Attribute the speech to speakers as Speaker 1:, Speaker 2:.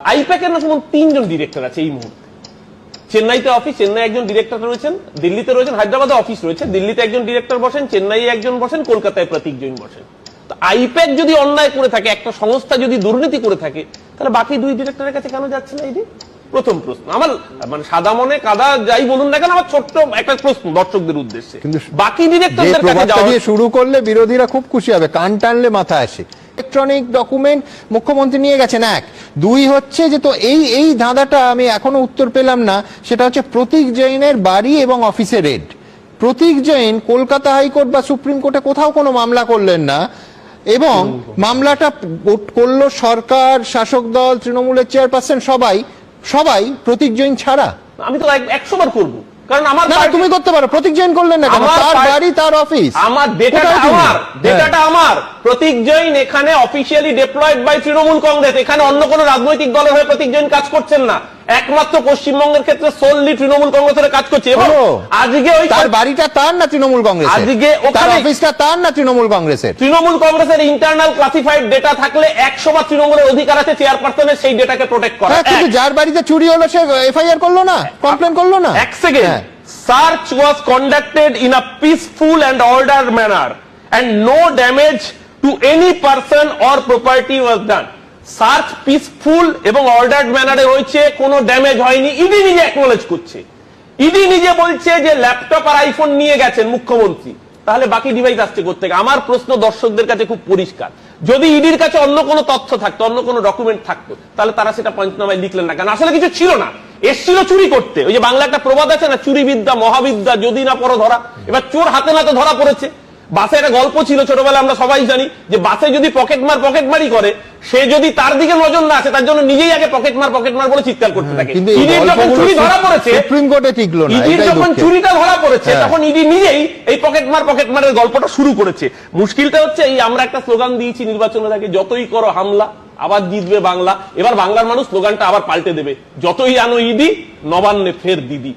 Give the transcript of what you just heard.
Speaker 1: আইপ্যাকের না যেমন তিনজন ডিরেক্টর আছে এই মুহূর্তে। চেন্নাইতে অফিস চেন্নাই একজন ডিরেক্টর রয়েছেন দিল্লিতে রয়েছেন হায়দ্রাবাদে অফিস রয়েছে দিল্লিতে একজন ডিরেক্টর বসেন চেন্নাইয়ে একজন বসেন কলকাতায় প্রতীক জৈন বসেন। তো আইপ্যাক যদি অন্যায় করে থাকে একটা সংস্থা যদি দুর্নীতি করে থাকে তাহলে বাকি দুই ডিরেক্টরের কাছে কেন যাচ্ছে না এটি? প্রথম প্রশ্ন। আমার মানে সাদা মনে কাদা যাই বলুন না কেন আমার ছোট্ট একটা প্রশ্ন দর্শকদের উদ্দেশ্যে। বাকি ডিরেক্টরদের কাছে
Speaker 2: শুরু করলে বিরোধীরা খুব খুশি হবে কান টানলে মাথা আসে। ইলেকট্রনিক ডকুমেন্ট মুখ্যমন্ত্রী নিয়ে গেছেন, এক। দুই হচ্ছে যে, তো এই এই ধাঁধাটা আমি এখনও উত্তর পেলাম না, সেটা হচ্ছে প্রতীক জৈনের বাড়ি এবং অফিসে raid. Pratik Jain Kolkata high court বা সুপ্রিম কোর্টে কোথাও কোনো মামলা করলেন না এবং মামলাটা করল সরকার, শাসক দল, তৃণমূলের চেয়ারপারসন, সবাই সবাই প্রতীক জৈন ছাড়া।
Speaker 1: আমি তো একশো করব। কারণ আমার
Speaker 2: তুমি করতে পারো। প্রতীক জৈন করলেন না
Speaker 1: আমার
Speaker 2: তার বাড়ি তার অফিস
Speaker 1: আমার ডেটাটা আমার
Speaker 2: হ্যাঁ।
Speaker 1: ডেটাটা আমার। প্রতীক জৈন এখানে officially deployed by Trinamool Congress. এখানে অন্য কোনো রাজনৈতিক দলের হয়ে প্রতীক জৈন কাজ করছেন না। একমাত্র পশ্চিমবঙ্গের ক্ষেত্রে সোললি তৃণমূল কংগ্রেসের কাজ করছে। এবং আজকে ওই
Speaker 2: তার বাড়িটা তার না তৃণমূল কংগ্রেস
Speaker 1: আজকে ওখানে-
Speaker 2: অফিসটা তার না তৃণমূল কংগ্রেসের?
Speaker 1: তৃণমূল কংগ্রেসের ইন্টারনাল ক্লাসিফাইড ডেটা থাকলে একশো বার তৃণমূলের অধিকার আছে চেয়ারপারসনের সেই ডেটাকে প্রোটেক্ট করা।
Speaker 2: হ্যাঁ কিন্তু যার বাড়িতে চুরি হলো সে এফআইআর করল না? কমপ্লেন করল না?
Speaker 1: এক second. Search was conducted in a peaceful and order manner and no damage to any person or property was done search peaceful এবং অর্ডার্ড ম্যানারে হয়েছে, কোনো ড্যামেজ হয়নি। ইডি নিজে অ্যাকনোলেজ করছে। ইডি নিজে বলছে যে ল্যাপটপ আর আইফোন নিয়ে গেছেন মুখ্যমন্ত্রী। তাহলে বাকি ডিভাইস আসছে করতে আমার প্রশ্ন দর্শকদের কাছে খুব পরিষ্কার। যদি ইডির কাছে অন্য কোনো তথ্য থাকতো, অন্য কোনো ডকুমেন্ট থাকতো, তাহলে তারা সেটা পঞ্চনামায় লিখলেন না। কারণ আসলে কিছু ছিল না। এসছিল চুরি করতে। ওই যে বাংলা একটা প্রবাদ আছে না চুরি বিদ্যা মহাবিদ্যা, যদি না পড়ো ধরা। এবার চোর হাতে নাতে ধরা পড়েছে। বাসে একটা গল্প ছিল ছোটবেলা আমরা সবাই জানি যে বাসে যদি পকেট মার পকেট মারি করে সে যদি তার দিকে নজর না আসে তার জন্য নিজেই আগে পকেট মার পকেট মার বলে চিৎকার করতে থাকে।
Speaker 2: কিন্তু
Speaker 1: ইডির যখন চুরি ধরা পড়েছে
Speaker 2: সুপ্রিম কোর্টে টিকলো না
Speaker 1: ইডির যখন চুরিটা ধরা পড়েছে
Speaker 2: হ্যাঁ।
Speaker 1: তখন ইডি নিজেই এই পকেট মার পকেট মারের গল্পটা শুরু করেছে। মুশকিলটা হচ্ছে এই আমরা একটা স্লোগান দিয়েছি নির্বাচনের আগে যতই করো হামলা আবার জিতবে বাংলা। এবার বাংলার মানুষ স্লোগানটা আবার পাল্টে দেবে যতই আনো ইডি নবান্নে ফের দিদি।